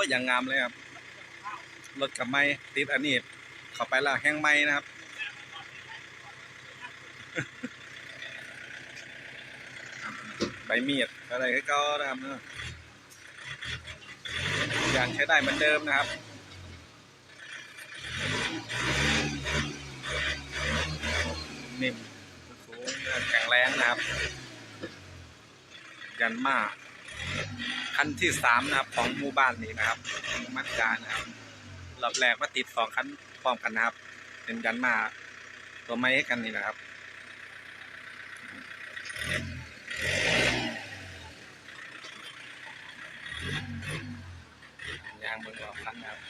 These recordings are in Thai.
อ้ยอย่างงามเลยครับ รถกับไม้ติดอันนี้เข้าไปแล้วแห้งไม้นะครับ ใบมีดอะไรก็นะครับเนอะอย่างใช้ได้เหมือนเดิมนะครับนิ่มสูงแข็งแรงนะครับ ยันมา คันที่สามนะครับ ของหมู่บ้านนี้นะครับมัดจานะครับรอบแรกมาติดสองคันพร้อมกันนะครับ เป็นยันมาตัวไม้กันนี่นะครับยางเบิ่งออกคันนะครับ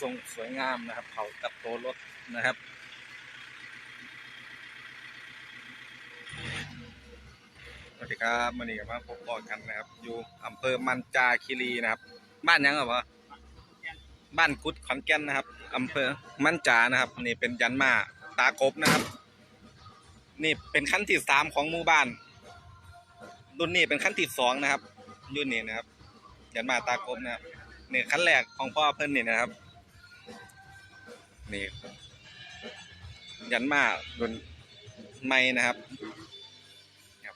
ทรงสวยงามนะครับเขากับโตวรถนะครับ สวัส ดีครับวันนี้ก็มาพบกันนะครับ อยู่อำเภอมันจาคีรีนะครับ บ้านยังครับวะบ้านกุดขอนแก่นนะครับอำเภอมันจานะครับ นี่เป็นยันมาตากบนะครับ นี่เป็นขั้นที่สามของหมู่บ้าน รุ่นนี้เป็นขั้นที่สองนะครับรุ่นนี้นะครับ ยันมาตากบนะครับนี่ขั้นแรกของพ่อเพิ่นนี่นะครับ นี่ยันมารุ่นใหม่นะครับ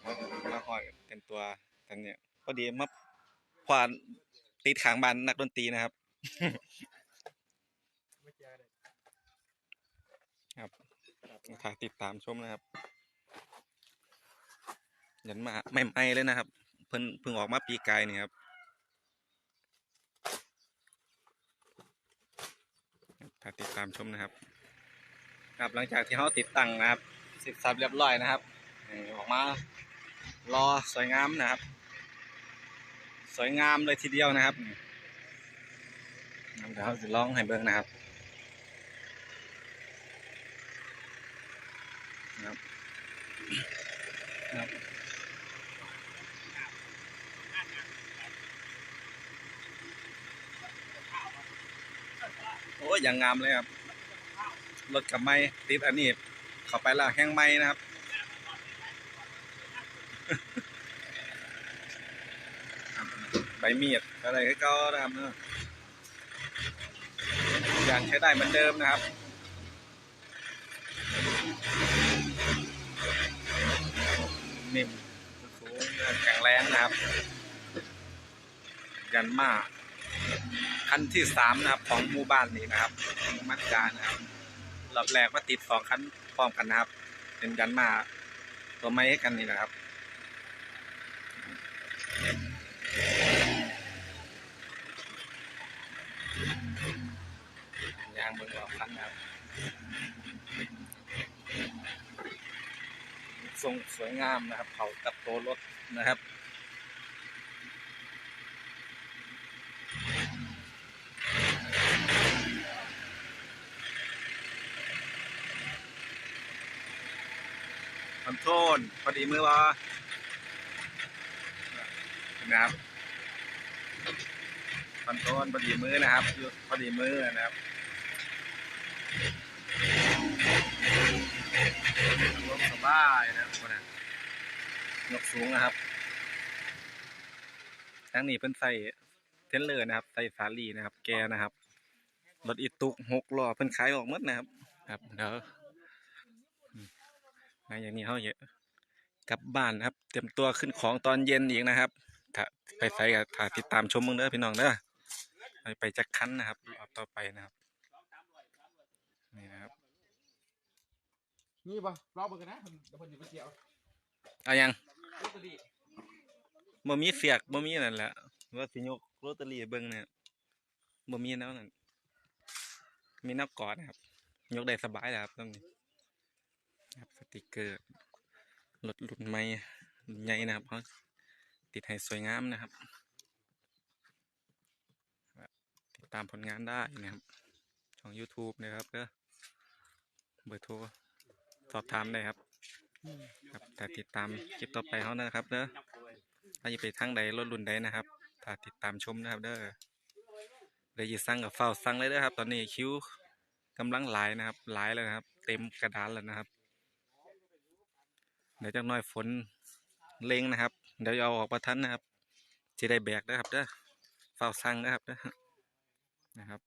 มามาหอยเต็มตัวกันเนี่ยพอดีมาควานติดขางบานนักดนตรีนะครับ ครับถ้าติดตามชมนะครับยันมาไม่ไม่เลยนะครับ เพิ่นเพิ่งออกมาปีกายนี่ครับถ้าติดตามชมนะครับ ครับหลังจากที่เขาติดตั้งนะครับสร็จสับเรียบร้อยนะครับออกมา รอสวยงามนะครับ สวยงามเลยทีเดียวนะครับเดี๋ยวเราจะลองให้เบิ่งนะครับนะครับนะครับโอ้ยอย่างงามเลยครับรถกับไม้ติดอันนี้เข้าไปแล้วแห้งไม้นะครับ ใบมีดอะไรก็นะครับเนอะอย่างใช้ได้เหมือนเดิมนะครับนิ่มสูงแข็งแรงนะครับ ยันมาคันที่สามนะครับ ของหมู่บ้านนี้นะครับ มัดจานะครับรอบแรกมาติดสองคันพร้อมกันนะครับ เป็นยันมาตัวไม้กันนี่นะครับ ยางเบิ่งออกคันนะครับทรงสวยงามนะครับ เขากับโตวรถนะครับคอนโทรลพอดีมือวะนะครับคอนโทรลพอดีมือนะครับพอดีมือนะครับ รถสบายนะครับคนน่ะยกสูงนะครับทั้งนี้เป็นใส่เทนเลอร์นะครับ ใส่สาลีนะครับ แกนะครับ รถอีตุกหกล้อเพิ่นขายออกหมดนะครับ ครับเดี๋ยวนะอย่างนี้เขาเยอะกลับบ้านนะครับ เตรียมตัวขึ้นของตอนเย็นอีกนะครับถ้าไปใส่กับถ้าติดตามชมมึงเด้อพี่น้องเด้อไปไปจักคันนะครับรอบต่อไปนะครับ นี่นะครับ นี่ปะรอเบิ่งกันนะเพิ่นเดี๋ยวเพิ่นสิไปเกี่ยวเอายังลอตเตอรี่บ่มีเสียกบ่มีนั่นแหละว่าสิยกลอตเตอรี่ให้เบิ่งเนี่ยบ่มีแนวนั้นมีแนับกอดนะครับ ยกได้สบายแล้วครับตรงนี้ครับสติกเกอร์รถรุ่นใหม่รุ่นใหญ่นะครับเขาติดให้สวยงามนะครับ ติดตามผลงานได้นะครับ ของ YouTube นะครับก็เบอร์โทร สอบถามได้ครับครับแต่ติดตามคลิปต่อไปเขานะครับเด้อถ้าจะไปทางใดรถรุ่นใดนะครับถ้าติดตามชมนะครับเด้อเลยจะสั่งกับเฝ้าสั่งเลยเด้อครับ ตอนนี้คิวกำลังหลายนะครับหลายแล้วนะครับ เต็มกระดานแล้วนะครับเดี๋ยวจักน่อยฝนเล็งนะครับ เดี๋ยวเอาออกประทันนะครับจะได้แบกนะครับเด้อเฝ้าสั่งนะครับเด้อนะครับ